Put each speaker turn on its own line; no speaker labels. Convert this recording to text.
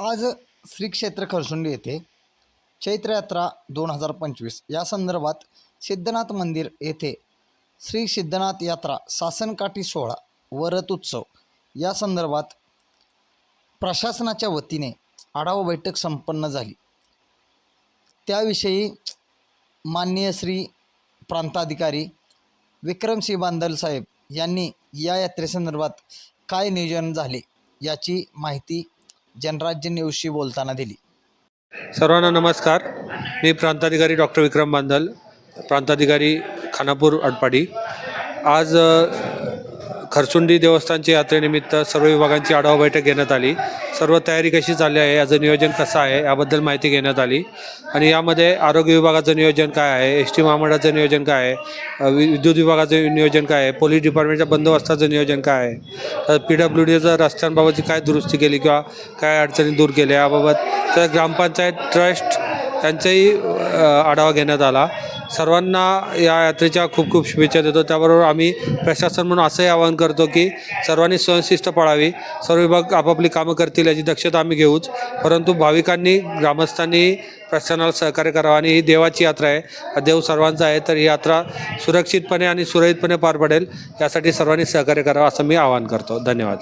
आज श्री क्षेत्र खरसुंडी येथे चैत्रयात्रा दोन हजार पंचवीस. या संदर्भात सिद्धनाथ मंदिर येथे श्री सिद्धनाथ यात्रा सासनकाठी सोहळा व रथोत्सव या संदर्भात प्रशासनाच्या वतीने आढावा बैठक संपन्न झाली. त्याविषयी माननीय श्री प्रांताधिकारी विक्रमसिंह बांदल साहेब यांनी या यात्रेसंदर्भात काय नियोजन झाले याची माहिती जनराज्य न्यूजशी बोलताना दिली.
सर्वांना नमस्कार. मी प्रांताधिकारी डॉक्टर विक्रम बांधल प्रांताधिकारी खानापूर अडपाडी. आज खरसुंडी देवस्थानच्या यात्रेनिमित्त सर्व विभागांची आढावा बैठक घेण्यात आली. सर्व तयारी कशी चालली आहे? याचं नियोजन कसं आहे? याबद्दल माहिती घेण्यात आली. आणि यामध्ये आरोग्य विभागाचं नियोजन काय आहे? एस टी महामंडळाचं नियोजन काय आहे? वि- विद्युत विभागाचं नियोजन काय आहे? पोलीस डिपार्टमेंटच्या बंदोबस्ताचं नियोजन काय आहे? तर पी डब्ल्यू डीचं रस्त्यांबाबतची काय दुरुस्ती केली किंवा काय अडचणी दूर केल्या? याबाबत तर ग्रामपंचायत ट्रस्ट त्यांचाही आढावा घेण्यात आला. सर्वांना या यात्रेच्या खूप खूप शुभेच्छा देतो. त्याबरोबर आम्ही प्रशासन म्हणून असंही आवाहन करतो की सर्वांनी स्वयंशिस्त पाळावी. सर्व विभाग आपापली कामं करतील याची दक्षता आम्ही घेऊच. परंतु भाविकांनी ग्रामस्थांनी प्रशासनाला सहकार्य करावं आणि ही देवाची यात्रा आहे. देव सर्वांचा आहे तर ही यात्रा सुरक्षितपणे आणि सुरळीतपणे पार पडेल. यासाठी सर्वांनी सहकार्य करावं असं मी आवाहन करतो. धन्यवाद.